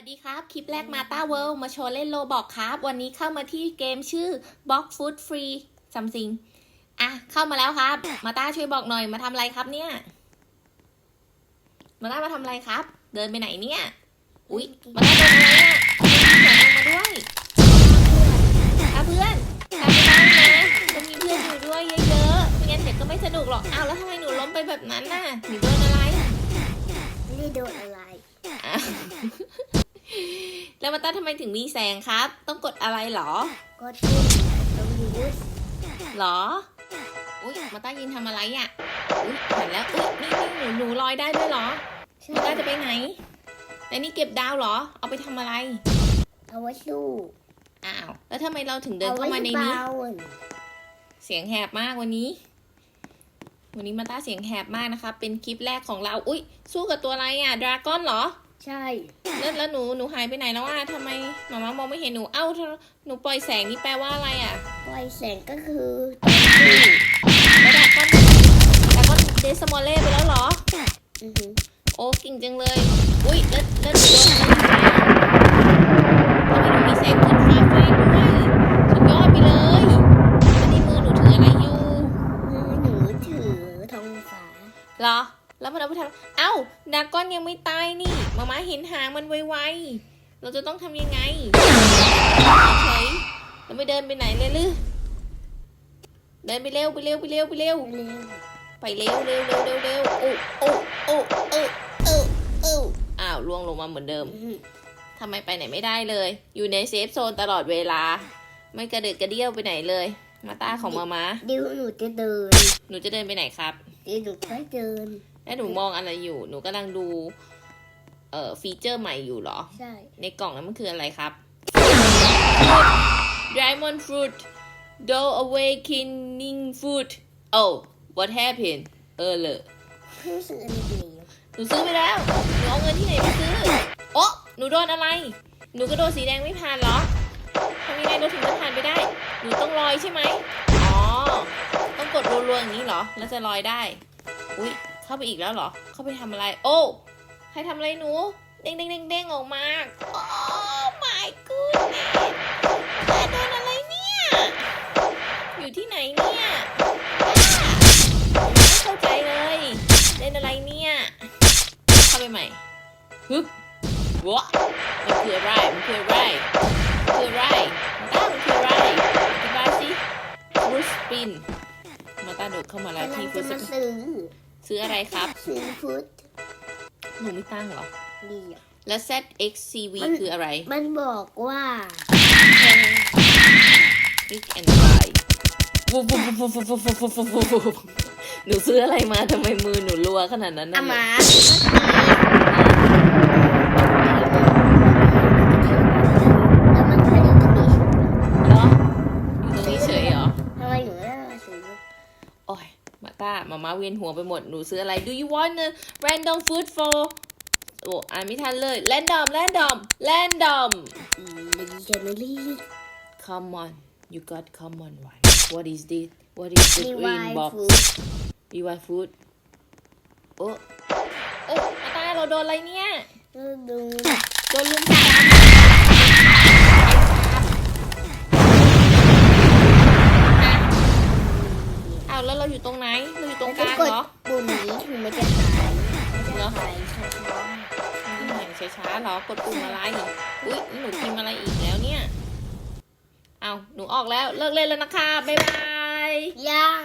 วัสดีครับ คลิปแรกมาตาเวิลด์มาโชว์เล่นโลบอกครับ วันนี้เข้ามาที่เกมชื่อ Box Food Free Something อะ เข้ามาแล้วครับ มาตาช่วยบอกหน่อยมาทำอะไรครับเนี่ย มาตามาทำอะไรครับ เดินไปไหนเนี่ย อุ๊ย มาตาเดินอะไรอะมีเสียงลงมาด้วยครับเพื่อนทำไม่ได้นะจะมีเพื่อนอยู่ด้วยเยอะๆไม่งั้นเด็กก็ไม่สนุกหรอก อ้าวแล้วทำไมหนูล้มไปแบบนั้นน่ะหนูโดนอะไร ไม่ได้โดนอะไรอะ แล้วมาต้าทำไมถึงมีแสงครับ ต้องกดอะไรเหรอก็ทุ่มตรงนี้เหรอ อุ้ยมาต้ายินทำอะไรอะอุ้ยเห็นแล้วอุ้ยนี่นี่หนูหนูลอยได้ด้วยเหรอมาต้าจะไปไหนแล้วนี่เก็บดาวเหรอ เอาไปทำอะไร เอาไว้สู้อ้าว แล้วทำไมเราถึงเดินเอาเข้าไว้มาในนี้เบาเสียงแหบมากวันนี้ วันนี้มาต้าเสียงแหบมากนะคะ เป็นคลิปแรกของเรา อุ้ยสู้กับตัวอะไรอะ ดราก้อนเหรอ ใช่ แล้วแล้วหนูหนูหายไปไหนแล้วอะทำไมหมามามองไม่เห็นหนูเอ้าหนูปล่อยแสงนี่แปลว่าอะไรอะปล่อยแสงก็คือแล้วดราก้อนดราก้อนเดสมอลเล่ไปแล้วเหรอ อือหือโอ้เก่งจังเลย อุ้ยแล้วแล้วหนูโดนอะไรทำไมหนูมีแสงขึ้น แล้วมันเอาไปทำเอ้าดราก้อนยังไม่ตายนี่มาม่าเห็นหางมันไวๆเราจะต้องทำยังไงเฉยๆเราไม่เดินไปไหนเลยหรือเดินไปเร็วไปเร็วไปเร็วไปเร็วเร็วไปเร็วเร็วเร็วเร็วเร็วโอ้โอ้โอ้โอ้โอ้โอ้อ้าวล่วงลงมาเหมือนเดิมอื้อหือทำไมไปไหนไม่ได้เลย อยู่ในเซฟโซนตลอดเวลา ไม่กระเดิดกระเดี้ยวไปไหนเลย มาตาของมามาเดี๋ยวหนูจะเดิน หนูจะเดินไปไหนครับ เดี๋ยวหนูจะเดิน แล้วหนูมองอะไรอยู่ หนูกำลังดู เอ่อฟีเจอร์ใหม่อยู่เหรอ ใช่ ในกล่องนั้นมันคืออะไรครับ Diamond Fruit Dough Awakening Food Oh what happened เออเลยเพื่อซื้ออันนี้เดียวหนูซื้อไปแล้ว หนูเอาเงินที่ไหนไปซื้อ โอ๊ะ หนูโดนอะไร หนูกระโดดสีแดงไม่ผ่านเหรอทำยังไงเราถึงจะผ่านไปได้ หนูต้องลอยใช่ไหม อ๋อ ต้องกดรัวๆอย่างนี้เหรอ แล้วจะลอยได้ อุ๊ย เข้าไปอีกแล้วเหรอ เข้าไปทำอะไร โอ้ ใครทำอะไรหนู เด้งเด้งเด้งเด้งออกมา โอ้ my goodness แม่โดนอะไรเนี่ย อยู่ที่ไหนเนี่ย ไม่เข้าใจเลย เล่นอะไรเนี่ย เข้าไปใหม่ฮึบวะมันคืออะไร มันคืออะไรมันคืออะไรมาต้ามันคืออะไรอธิบายสิฟูสปิน มาต้าโดดเข้ามาแล้วที่ฟูสปิน ซื้อซื้ออะไรครับซื้อฟุตหนูไม่ตั้งเหรอเดียวแล้ว ZXCV มันคืออะไร มันบอกว่า Click and buy วูบวูบวูบวูบวูบวูบวูบวูบวูบหนูซื้ออะไรมาทำไมมือหนูรัวขนาดนั้นอาน่ะมา มาต้ามามาเวียนหัวไปหมด หนูซื้ออะไร Do you want a random food for โอ้อ่านไม่ทันเลย random random random อืมมันจะไม่รีบ come on you got come on why what is this what is the มี green วาย box ฟูด rewind food โอ้โอ้มาต้าเราโดนอะไรเนี่ยดูโดนลุมจับ ปุ่มนี้ถึงมันจะหายเหรอหายช้าอย่ายช้าๆหรอกดปุ่มอะไรอุ๊ยหนูพิมพ์อะไรอีกแล้วเนี่ย เอาหนูออกแล้วเลิกเล่นแล้วนะคะ บ๊ายบาย ยัง